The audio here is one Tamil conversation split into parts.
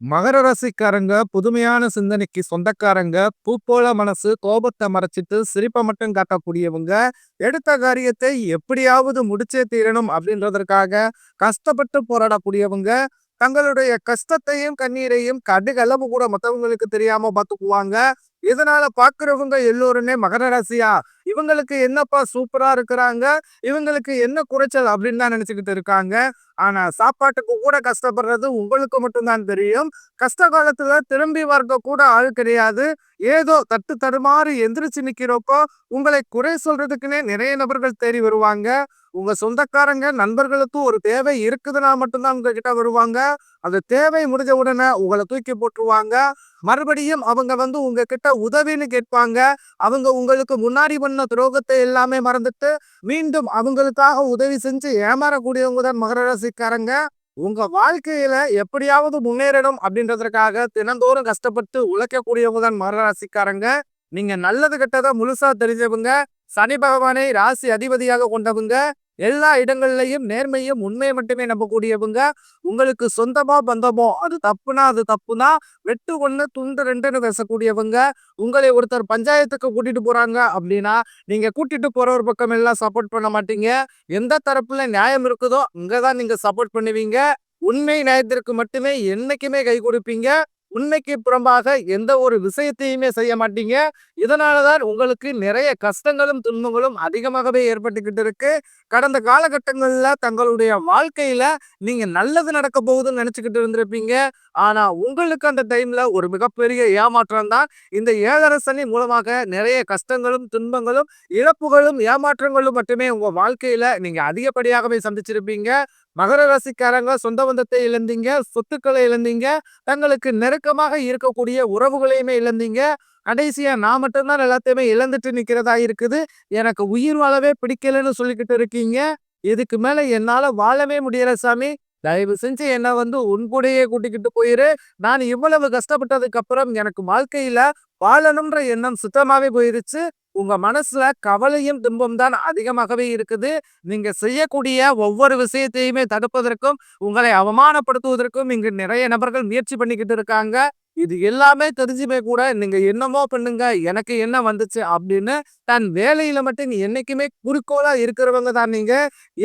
மகர ராசிக்காரங்க புதுமையான சிந்தனைக்கு சொந்தக்காரங்க பூப்போல மனசு கோபத்தை மறைச்சிட்டு சிரிப்பை மட்டும் காட்டக்கூடியவங்க எடுத்த காரியத்தை எப்படியாவது முடிச்சே தீரணும் அப்படின்றதற்காக கஷ்டப்பட்டு போராடக்கூடியவங்க தங்களுடைய கஷ்டத்தையும் கண்ணீரையும் கடுகளவு கூட மற்றவங்களுக்கு தெரியாம பார்த்துக்குவாங்க. இதனால பாக்குறவங்க எல்லோருமே மகர ராசியா? இவங்களுக்கு என்னப்பா சூப்பரா இருக்கிறாங்க? இவங்களுக்கு என்ன குறைச்சல் அப்படின்னு தான் நினச்சிக்கிட்டு இருக்காங்க. ஆனா சாப்பாட்டுக்கு கூட கஷ்டப்படுறது உங்களுக்கு மட்டும்தான் தெரியும். கஷ்ட காலத்துல திரும்பி வரத கூட ஆள் கிடையாது. ஏதோ தட்டு தடுமாறி எந்திரிச்சு நிக்கிறப்போ உங்களை குறை சொல்றதுக்குன்னே நிறைய நபர்கள் தேடி வருவாங்க. உங்க சொந்தக்காரங்க நண்பர்களுக்கும் ஒரு தேவை இருக்குதுன்னா மட்டும்தான் உங்ககிட்ட வருவாங்க. அந்த தேவை முடிஞ்ச உடனே உங்களை தூக்கி போட்டுருவாங்க. மறுபடியும் அவங்க வந்து உங்ககிட்ட உதவின்னு கேட்பாங்க. அவங்க உங்களுக்கு முன்னாடி பண்ண துரோகத்தை எல்லாமே மறந்துட்டு மீண்டும் அவங்களுக்காக உதவி செஞ்சு ஏமாறக்கூடியவங்க தான் மகர ராசிக்காரங்க. உங்க வாழ்க்கையில எப்படியாவது முன்னேறணும் அப்படின்றதற்காக தினந்தோறும் கஷ்டப்பட்டு உழைக்கக்கூடியவங்க தான் மகர ராசிக்காரங்க. நீங்க நல்லது கெட்டதை முழுசா தெரிஞ்சவங்க சனி பகவானை ராசி அதிபதியாக கொண்டவங்க எல்லா இடங்கள்லையும் நேர்மையும் உண்மையை மட்டுமே நம்பக்கூடியவங்க உங்களுக்கு சொந்தமோ பந்தமோ அது தப்புனா அது தப்புனா வெட்டு ஒன்று துண்டு ரெண்டுன்னு பேசக்கூடியவங்க உங்களை ஒருத்தர் பஞ்சாயத்துக்கு கூட்டிட்டு போறாங்க அப்படின்னா நீங்க கூட்டிட்டு போற ஒரு பக்கம் எல்லாம் சப்போர்ட் பண்ண மாட்டீங்க. எந்த தரப்புல நியாயம் இருக்குதோ அங்கதான் நீங்க சப்போர்ட் பண்ணுவீங்க. உண்மை நியாயத்திற்கு மட்டுமே என்னைக்குமே கை கொடுப்பீங்க. உண்மைக்கு புறம்பாக எந்த ஒரு விஷயத்தையுமே செய்ய மாட்டீங்க. இதனாலதான் உங்களுக்கு நிறைய கஷ்டங்களும் துன்பங்களும் அதிகமாகவே ஏற்பட்டுக்கிட்டு இருக்கு. கடந்த காலகட்டங்களில் தங்களுடைய வாழ்க்கையில நீங்க நல்லது நடக்க போகுதுன்னு நினைச்சுக்கிட்டு இருந்திருப்பீங்க. ஆனா உங்களுக்கு அந்த டைம்ல ஒரு மிகப்பெரிய ஏமாற்றம் தான் இந்த ஏழரசனி மூலமாக நிறைய கஷ்டங்களும் துன்பங்களும் இழப்புகளும் ஏமாற்றங்களும் மட்டுமே உங்க வாழ்க்கையில நீங்க அதிகப்படியாகவே சந்திச்சிருப்பீங்க. மகர ராசிக்காரங்க சொந்த பந்தத்தை இழந்தீங்க சொத்துக்களை இழந்தீங்க தங்களுக்கு நெருக்கமாக இருக்கக்கூடிய உறவுகளையுமே இழந்தீங்க. கடைசியா நான் மட்டும்தான் எல்லாத்தையுமே இழந்துட்டு நிக்கிறதா இருக்குது. எனக்கு உயிர் வாழவே பிடிக்கலன்னு சொல்லிக்கிட்டு இருக்கீங்க. இதுக்கு மேல என்னால வாழவே முடியல சாமி. தயவு செஞ்சு என்ன வந்து உன் கூடயே கூட்டிக்கிட்டு போயிரு. நான் இவ்வளவு கஷ்டப்பட்டதுக்கு அப்புறம் எனக்கு வாழ்க்கையில வாழணும்ன்ற எண்ணம் சுத்தமாவே போயிருச்சு. உங்க மனசுல கவலையும் துன்பம் தான் அதிகமாகவே இருக்குது. நீங்க செய்யக்கூடிய ஒவ்வொரு விஷயத்தையுமே தடுப்பதற்கும் உங்களை அவமானப்படுத்துவதற்கும் இங்கு நிறைய நபர்கள் முயற்சி பண்ணிக்கிட்டு இருக்காங்க. இது எல்லாமே தெரிஞ்சுமே கூட நீங்க என்னமோ பண்ணுங்க எனக்கு என்ன வந்துச்சு அப்படின்னு தன் வேலையில மட்டும் என்னைக்குமே குறிக்கோளா இருக்கிறவங்க தான் நீங்க.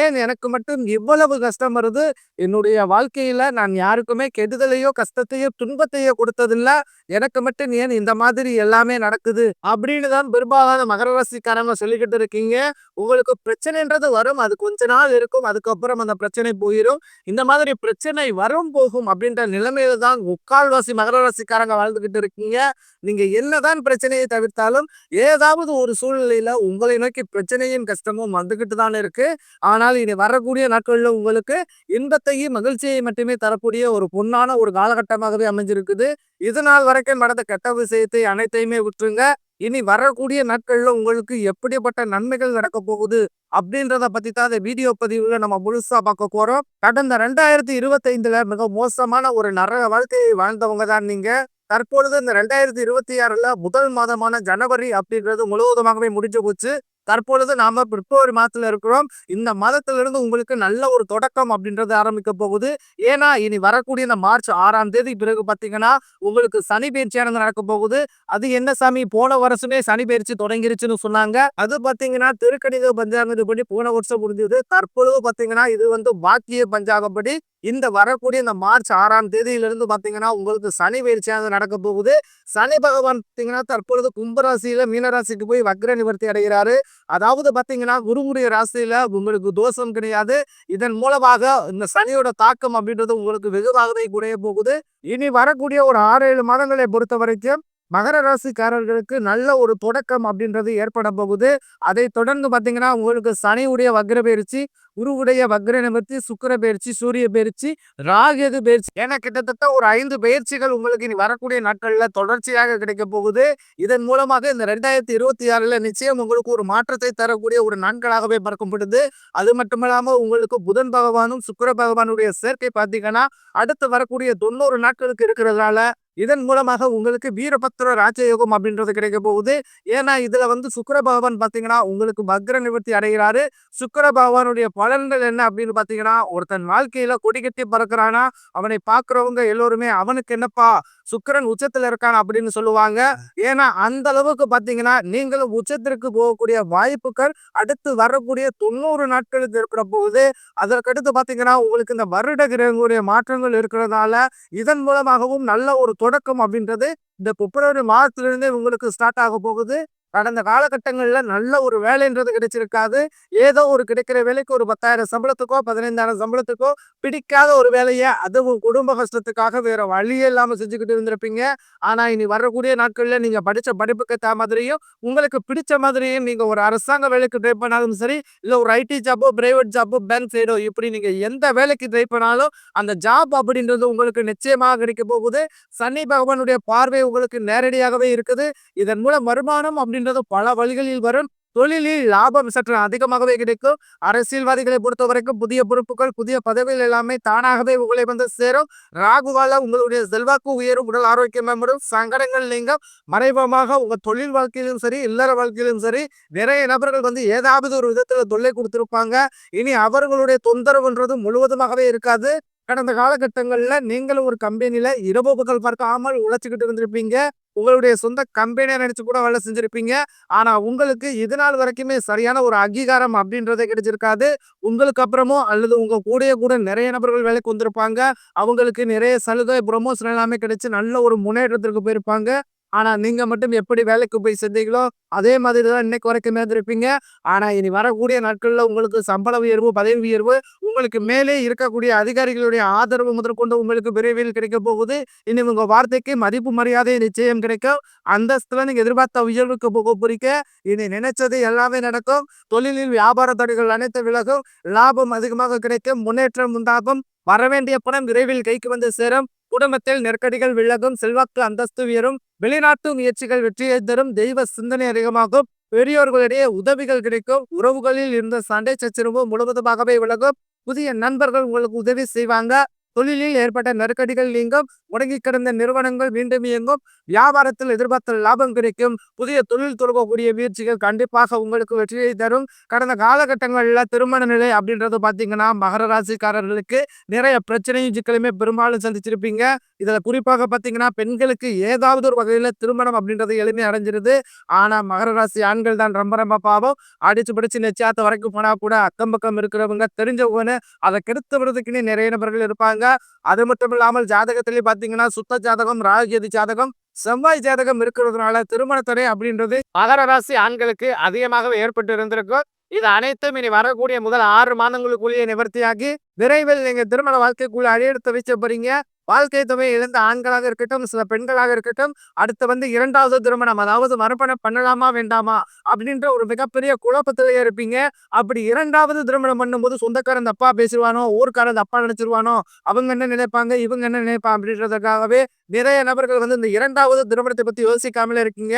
ஏன் எனக்கு மட்டும் இவ்வளவு கஷ்டம் வருது? என்னுடைய வாழ்க்கையில நான் யாருக்குமே கெடுதலையோ கஷ்டத்தையோ துன்பத்தையோ கொடுத்ததில்ல. எனக்கு மட்டும் ஏன் இந்த மாதிரி எல்லாமே நடக்குது? அப்படின்னு தான் பெரும்பாலான மகர ராசிக்காரங்க சொல்லிக்கிட்டு இருக்கீங்க. உங்களுக்கு பிரச்சனைன்றது வரும். அது கொஞ்ச நாள் இருக்கும். அதுக்கப்புறம் அந்த பிரச்சனை போயிடும் இந்த மாதிரி பிரச்சனை வரும் போகும் அப்படின்ற நிலைமையில தான் முக்கால்வாசி மகர ராசிக்காரங்க வாழ்ந்துகிட்டு இருக்கீங்க. நீங்க என்னதான் பிரச்சனையை தவிர்த்தாலும் ஏதாவது ஒரு சூழ்நிலையில உங்களை நோக்கி பிரச்சனையும் கஷ்டமும் வந்துகிட்டு தான் இருக்கு. ஆனால் இனி வரக்கூடிய நாட்களில் உங்களுக்கு இன்பத்தையும் மகிழ்ச்சியை மட்டுமே தரக்கூடிய ஒரு பொன்னான ஒரு காலகட்டமாகவே அமைஞ்சிருக்குது. இது நாள் வரைக்கும் நடந்த கெட்ட விஷயத்தை அனைத்தையுமே விட்டுருங்க. இனி வரக்கூடிய நாட்களில் உங்களுக்கு எப்படிப்பட்ட நன்மைகள் நடக்க போகுது அப்படின்றத பத்தி தான் இந்த வீடியோ பதிவுல நம்ம முழுசா பார்க்க போறோம். கடந்த ரெண்டாயிரத்தி இருபத்தி ஐந்துல மிக மோசமான ஒரு நரக வாழ்க்கையை வாழ்ந்தவங்க தான் நீங்க. தற்பொழுது இந்த ரெண்டாயிரத்தி இருபத்தி ஆறுல முதல் மாதமான ஜனவரி அப்படின்றது முழுவதுமாகவே முடிஞ்சு போச்சு. தற்பொழுது நாம பிப்ரவரி மாதத்துல இருக்கிறோம். இந்த மாதத்திலிருந்து உங்களுக்கு நல்ல ஒரு தொடக்கம் அப்படின்றது ஆரம்பிக்க போகுது. ஏன்னா இனி வரக்கூடிய இந்த மார்ச் ஆறாம் தேதி பிறகு பார்த்தீங்கன்னா உங்களுக்கு சனி பயிற்சியானது நடக்க போகுது. அது என்ன சாமி? போன வருஷமே சனி பயிற்சி தொடங்கிருச்சுன்னு சொன்னாங்க. அது பார்த்தீங்கன்னா திருக்கணித பஞ்சாங்கப்படி போன வருஷம் முடிஞ்சது. தற்பொழுது பார்த்தீங்கன்னா இது வந்து பாக்கிய பஞ்சாங்கப்படி இந்த வரக்கூடிய இந்த மார்ச் ஆறாம் தேதியிலிருந்து பார்த்தீங்கன்னா உங்களுக்கு சனி பயிற்சியானது நடக்க போகுது. சனி பகவான் பார்த்தீங்கன்னா தற்பொழுது கும்பராசியில மீனராசிக்கு போய் வக்ர நிவர்த்தி அடைகிறாரு. அதாவது பார்த்தீங்கன்னா குருவுடைய ராசியில உங்களுக்கு தோஷம் கிடையாது. இதன் மூலமாக இந்த சனியோட தாக்கம் அப்படின்றது உங்களுக்கு வெகுவாகவே குறைய போகுது. இனி வரக்கூடிய ஒரு ஆறு ஏழு மாதங்களை பொறுத்த வரைக்கும் மகர ராசிக்காரர்களுக்கு நல்ல ஒரு தொடக்கம் அப்படின்றது ஏற்பட போகுது. அதை தொடர்ந்து பார்த்தீங்கன்னா உங்களுக்கு சனியுடைய வக்ர பயிற்சி குருவுடைய வக்ர நிவர்த்தி சுக்கர பயிற்சி சூரிய பயிற்சி ராகது பயிற்சி? என கிட்டத்தட்ட ஒரு ஐந்து பயிற்சிகள் உங்களுக்கு இனி வரக்கூடிய நாட்களில் தொடர்ச்சியாக கிடைக்க போகுது. இதன் மூலமாக இந்த ரெண்டாயிரத்தி இருபத்தி ஆறில் நிச்சயம் உங்களுக்கு ஒரு மாற்றத்தை தரக்கூடிய ஒரு நாட்களாகவே பறக்கப்படுது அது மட்டுமில்லாம உங்களுக்கு புதன் பகவானும் சுக்கர பகவானுடைய சேர்க்கை பார்த்தீங்கன்னா அடுத்து வரக்கூடிய தொண்ணூறு நாட்களுக்கு இருக்கிறதுனால இதன் மூலமாக உங்களுக்கு வீரபத்ர ராஜயோகம் அப்படின்றது கிடைக்க போகுது. ஏன்னா இதுல வந்து சுக்கர பகவான் பார்த்தீங்கன்னா உங்களுக்கு பக்ர நிவர்த்தி அடைகிறாரு. சுக்கர பகவானுடைய பலன்கள் என்ன அப்படின்னு பாத்தீங்கன்னா ஒருத்தன் வாழ்க்கையில கொடி கட்டி பறக்குறானா அவனை பார்க்கிறவங்க எல்லோருமே அவனுக்கு என்னப்பா சுக்கிரன் உச்சத்துல இருக்கான் அப்படின்னு சொல்லுவாங்க. ஏன்னா அந்த அளவுக்கு பாத்தீங்கன்னா நீங்களும் உச்சத்திற்கு போகக்கூடிய வாய்ப்புகள் அடுத்து வரக்கூடிய தொண்ணூறு நாட்களுக்கு இருக்கிற போது அதற்கடுத்து பாத்தீங்கன்னா உங்களுக்கு இந்த வருட கிரகங்களுடைய மாற்றங்கள் இருக்கிறதால இதன் மூலமாகவும் நல்ல ஒரு தொடக்கம் அப்படின்றது இந்த பிப்ரவரி மாதத்திலிருந்தே உங்களுக்கு ஸ்டார்ட் ஆக போகுது. கடந்த காலகட்டங்களில் நல்ல ஒரு வேலைன்றது கிடைச்சிருக்காது. ஏதோ ஒரு கிடைக்கிற வேலைக்கு ஒரு பத்தாயிரம் சம்பளத்துக்கோ பதினைந்தாயிரம் சம்பளத்துக்கோ பிடிக்காத ஒரு வேலையை அதுவும் குடும்ப கஷ்டத்துக்காக வேற வழியே இல்லாமல் செஞ்சுக்கிட்டு இருந்திருப்பீங்க. ஆனால் இனி வரக்கூடிய நாட்களில் நீங்கள் படித்த படிப்புக்கு ஏற்ற மாதிரியும் உங்களுக்கு பிடிச்ச மாதிரியும் நீங்கள் ஒரு அரசாங்க வேலைக்கு ட்ரை பண்ணாலும் சரி இல்லை ஒரு ஐடி ஜாப்போ பிரைவேட் ஜாப்போ பேங்க் சைடோ இப்படி நீங்கள் எந்த வேலைக்கு ட்ரை பண்ணாலும் அந்த ஜாப் அப்படின்றது உங்களுக்கு நிச்சயமாக கிடைக்க போகுது. சனி பகவானுடைய பார்வை உங்களுக்கு நேரடியாகவே இருக்குது. இதன் மூலம் வருமானம் அப்படி அப்படின்றது பல வழிகளில் வரும். தொழிலில் லாபம் சற்று அதிகமாகவே கிடைக்கும். அரசியல்வாதிகளை பொறுத்த வரைக்கும் புதிய பொறுப்புகள் புதிய பதவிகள் எல்லாமே தானாகவே உங்களை வந்து சேரும். ராகுவால உங்களுடைய செல்வாக்கு உயரும் உடல் ஆரோக்கியம் மேம்படும். சங்கடங்கள் நீங்க மறைமுகமாக உங்க தொழில் வாழ்க்கையிலும் சரி இல்லற வாழ்க்கையிலும் சரி நிறைய நபர்கள் வந்து ஏதாவது ஒரு விதத்துல தொல்லை கொடுத்திருப்பாங்க. இனி அவர்களுடைய தொந்தரவுன்றது முழுவதுமாகவே இருக்காது. கடந்த காலகட்டங்களில் நீங்களும் ஒரு கம்பெனியில் இரவு பகல் பார்க்காமல் உழைச்சிக்கிட்டு இருந்திருப்பீங்க. உங்களுடைய சொந்த கம்பெனியாக நினச்சி கூட வேலை செஞ்சுருப்பீங்க. ஆனால் உங்களுக்கு இது நாள் வரைக்குமே சரியான ஒரு அங்கீகாரம் அப்படின்றதே கிடைச்சிருக்காது. உங்களுக்கு அப்புறமோ அல்லது உங்கள் கூடயே கூட நிறைய நபர்கள் வேலைக்கு வந்திருப்பாங்க. அவங்களுக்கு நிறைய சலுகை ப்ரொமோஷன் எல்லாமே கிடைச்சி நல்ல ஒரு முன்னேற்றத்திற்கு போயிருப்பாங்க. ஆனால் நீங்கள் மட்டும் எப்படி வேலைக்கு போய் செஞ்சீங்களோ அதே மாதிரி தான் இன்னைக்கு வரைக்கும் இருந்திருப்பீங்க. ஆனால் இனி வரக்கூடிய நாட்களில் உங்களுக்கு சம்பள உயர்வு பதவி உயர்வு உங்களுக்கு மேலே இருக்கக்கூடிய அதிகாரிகளுடைய ஆதரவு முதற்கொண்டு உங்களுக்கு விரைவில் கிடைக்க போகுது. இனி உங்கள் வார்த்தைக்கு மதிப்பு மரியாதை நிச்சயம் கிடைக்கும். அந்தஸ்தில் நீங்கள் எதிர்பார்த்த உயர்வுக்கு போக போறீங்க. இனி நினைச்சது எல்லாமே நடக்கும். தொழிலில் வியாபார தடைகள் அனைத்து விலகும். லாபம் அதிகமாக கிடைக்கும். முன்னேற்றம் உண்டாகும். வரவேண்டிய பணம் விரைவில் கைக்கு வந்து சேரும். குடும்பத்தில் நெருக்கடிகள் விலகும் செல்வாக்கு அந்தஸ்து உயரும் வெளிநாட்டு முயற்சிகள் வெற்றியை தரும் தெய்வ சிந்தனை அதிகமாகும் பெரியோர்களிடையே உதவிகள் கிடைக்கும் உறவுகளில் இருந்த சண்டை சச்சரவு முழுவதுமாகவே விலகும் புதிய நண்பர்கள் உங்களுக்கு உதவி செய்வாங்க. தொழிலில் ஏற்பட்ட நெருக்கடிகள் நீங்கும். முடங்கி கிடந்த நிறுவனங்கள் மீண்டும் இயங்கும். வியாபாரத்தில் எதிர்பார்த்த லாபம் கிடைக்கும். புதிய தொழில் தொடங்கக்கூடிய முயற்சிகள் கண்டிப்பாக உங்களுக்கு வெற்றியை தரும். கடந்த காலகட்டங்களில் திருமண நிலை அப்படின்றது பார்த்தீங்கன்னா மகர ராசிக்காரர்களுக்கு நிறைய பிரச்சனையும் சிக்கலுமே பெரும்பாலும் சந்திச்சிருப்பீங்க. இதில் குறிப்பாக பார்த்தீங்கன்னா பெண்களுக்கு ஏதாவது ஒரு வகையில் திருமணம் அப்படின்றது எளிமை அடைஞ்சிருது. ஆனால் மகர ராசி ஆண்கள் தான் ரொம்ப ரொம்ப பாவம். அடிச்சு பிடிச்சு நிச்சயத்தை வரைக்கும் போனால் கூட அக்கம் பக்கம் இருக்கிறவங்க தெரிஞ்சவங்க அதை கெடுத்து விடுறதுக்குன்னு நிறைய நபர்கள் இருப்பாங்க. அது மட்டும் இல்லாமல் ஜாதகத்திலே பார்த்தீங்கன்னா சுத்த ஜாதகம் ராகுகேது ஜாதகம் செவ்வாய் ஜாதகம் இருக்கிறதுனால திருமணத்தடை அப்படின்றது மகர ராசி ஆண்களுக்கு அதிகமாகவே ஏற்பட்டு இருந்திருக்கும். இது அனைத்தும் இனி வரக்கூடிய முதல் ஆறு மாதங்களுக்குள்ளேயே நிவர்த்தியாகி விரைவில் நீங்க திருமண வாழ்க்கைக்குள்ள அடியெடுத்து வச்ச போறீங்க. வாழ்க்கை தொகை இழந்த ஆண்களாக இருக்கட்டும் சில பெண்களாக இருக்கட்டும் அடுத்து வந்து இரண்டாவது திருமணம் அதாவது மறுபணம் பண்ணலாமா வேண்டாமா அப்படின்ற ஒரு மிகப்பெரிய குழப்பத்திலேயே இருப்பீங்க. அப்படி இரண்டாவது திருமணம் பண்ணும்போது சொந்தக்காரன் தப்பா பேசிடுவானோ ஊர்க்காரன் தப்பா நினைச்சிருவானோ அவங்க என்ன நினைப்பாங்க இவங்க என்ன நினைப்பாங்க அப்படின்றதுக்காகவே நிறைய நபர்கள் வந்து இந்த இரண்டாவது திருமணத்தை பத்தி யோசிக்காமலே இருக்கீங்க.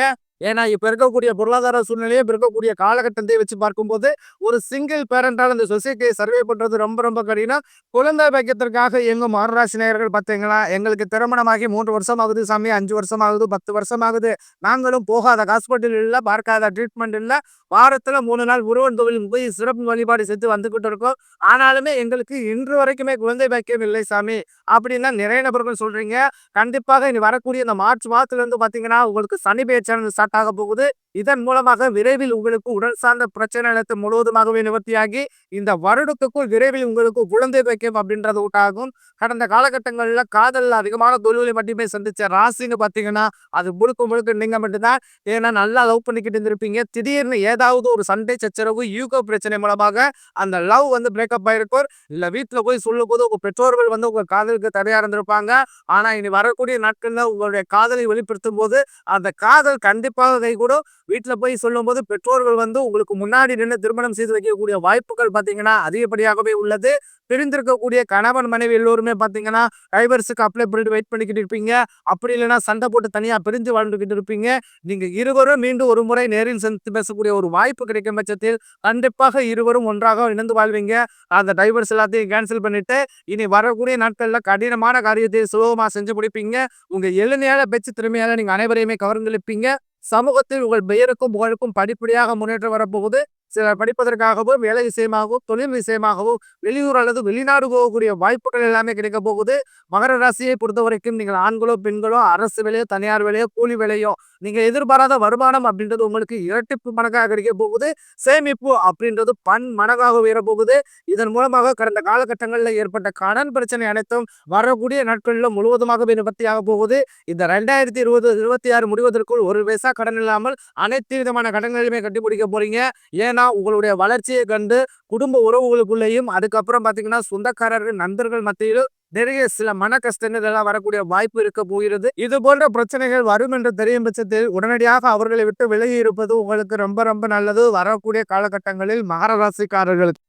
ஏன்னா இப்ப இருக்கக்கூடிய பொருளாதார சூழ்நிலையை இப்ப இருக்கக்கூடிய காலகட்டத்தை வச்சு பார்க்கும்போது ஒரு சிங்கிள் பேரண்டால் இந்த சொசைட்டியை சர்வே பண்றது ரொம்ப ரொம்ப கடினம். குழந்தை பாக்கியத்திற்காக எங்கும் மகராசி நேயர்கள் பார்த்தீங்களா? எங்களுக்கு திருமணமாகி மூன்று வருஷம் ஆகுது சாமி அஞ்சு வருஷம் ஆகுது பத்து வருஷம் ஆகுது நாங்களும் போகாத ஹாஸ்பிட்டல் இல்லை பார்க்காத ட்ரீட்மெண்ட் இல்லை. வாரத்துல மூணு நாள் உருவன் தொழில் போய் சிறப்பு வழிபாடு செஞ்சு வந்துகிட்டு இருக்கோம். ஆனாலுமே எங்களுக்கு இன்று வரைக்குமே குழந்தை பாக்கியம் இல்லை சாமி. அப்படின்னா நிறைய நபர்கள் சொல்றீங்க. கண்டிப்பாக இனி வரக்கூடிய இந்த மார்ச் மாதத்துல இருந்து பாத்தீங்கன்னா உங்களுக்கு சனி பேச்சானது ஸ்டார்ட் ஆக போகுது. இதன் மூலமாக விரைவில் உங்களுக்கு உடல் சார்ந்த பிரச்சனை நிலத்தை முழுவதுமாகவே நிவர்த்தியாகி இந்த வருடத்துக்குள் விரைவில் உங்களுக்கு குழந்தை வைக்கும் அப்படின்றது உண்டாகும். கடந்த காலகட்டங்களில் காதலில் அதிகமான தொழிலை மட்டுமே சந்திச்ச ராசின்னு பார்த்தீங்கன்னா அது முழுக்க முழுக்க நீங்க மட்டும்தான். ஏன்னா நல்லா லவ் பண்ணிக்கிட்டு இருந்திருப்பீங்க. திடீர்னு ஏதாவது ஒரு சண்டை சச்சரவு யூகோ பிரச்சனை மூலமாக அந்த லவ் வந்து பிரேக்கப் ஆயிருக்கும். இல்லை வீட்டில் போய் சொல்லும் போது உங்க பெற்றோர்கள் வந்து உங்க காதலுக்கு தடையா இருந்திருப்பாங்க. ஆனா இனி வரக்கூடிய நாட்களில் உங்களுடைய காதலை வெளிப்படுத்தும் போது அந்த காதல் கண்டிப்பாக கைகூடும். வீட்டில் போய் சொல்லும்போது பெற்றோர்கள் வந்து உங்களுக்கு முன்னாடி நின்று திருமணம் செய்து வைக்கக்கூடிய வாய்ப்புகள் பார்த்தீங்கன்னா அதிகப்படியாகவே உள்ளது. பிரிந்திருக்கக்கூடிய கணவன் மனைவி எல்லோருமே பார்த்தீங்கன்னா டைவர்ஸுக்கு அப்ளை பண்ணிட்டு வெயிட் பண்ணிக்கிட்டு இருப்பீங்க. அப்படி இல்லைன்னா சண்டை போட்டு தனியாக பிரிஞ்சு வாழ்ந்துக்கிட்டு இருப்பீங்க. நீங்கள் இருவரும் மீண்டும் ஒரு முறை நேரில் சந்தித்து பேசக்கூடிய ஒரு வாய்ப்பு கிடைக்கும் பட்சத்தில் கண்டிப்பாக இருவரும் ஒன்றாக இணைந்து வாழ்வீங்க. அந்த டைவர்ஸ் எல்லாத்தையும் கேன்சல் பண்ணிட்டு இனி வரக்கூடிய நாட்களில் கடினமான காரியத்தை சுலபமாக செஞ்சு முடிப்பீங்க. உங்க எளிமையான பேச்சு திறமையால் நீங்க அனைவரையுமே கவர்ந்தெழுப்பீங்க. சமூகத்தில் உங்கள் பெயருக்கும் புகழுக்கும் படிப்படியாக முன்னேற்றம் வரப்போகுது. சிலர் படிப்பதற்காகவோ வேலை விஷயமாகவோ தொழில் விஷயமாகவோ வெளியூர் அல்லது வெளிநாடு போகக்கூடிய வாய்ப்புகள் எல்லாமே கிடைக்க போகுது. மகர ராசியை பொறுத்த வரைக்கும் நீங்கள் ஆண்களோ பெண்களோ அரசு வேலையோ தனியார் வேலையோ கூலி வேலையோ நீங்கள் எதிர்பாராத வருமானம் அப்படின்றது உங்களுக்கு இரட்டிப்பு மடங்காக கிடைக்க போகுது. சேமிப்பு அப்படின்றது பன் மடங்காக உயர போகுது. இதன் மூலமாக கடந்த காலகட்டங்களில் ஏற்பட்ட கடன் பிரச்சனை அனைத்தும் வரக்கூடிய நாட்களில் முழுவதுமாக நிவர்த்தியாக போகுது. இந்த ரெண்டாயிரத்தி இருபது இருபத்தி ஆறு முடிவதற்குள் ஒரு பைசா கடன் இல்லாமல் அனைத்து விதமான கடன்களையுமே கட்டி முடிக்க போறீங்க. ஏன்னா உங்களுடைய வளர்ச்சியை கண்டு குடும்ப உறவுகளுக்குள்ளேயும் அதுக்கப்புறம் பார்த்தீங்கன்னா சொந்தக்காரர்கள் நண்பர்கள் மத்தியிலும் நிறைய சில மன கஷ்டங்கள் எல்லாம் வரக்கூடிய வாய்ப்பு இருக்க போகிறது. இது போன்ற பிரச்சனைகள் வரும் என்று தெரியும் பட்சத்தில் உடனடியாக அவர்களை விட்டு விலகி இருப்பது உங்களுக்கு ரொம்ப ரொம்ப நல்லது. வரக்கூடிய காலகட்டங்களில் மகர ராசிக்காரர்களுக்கு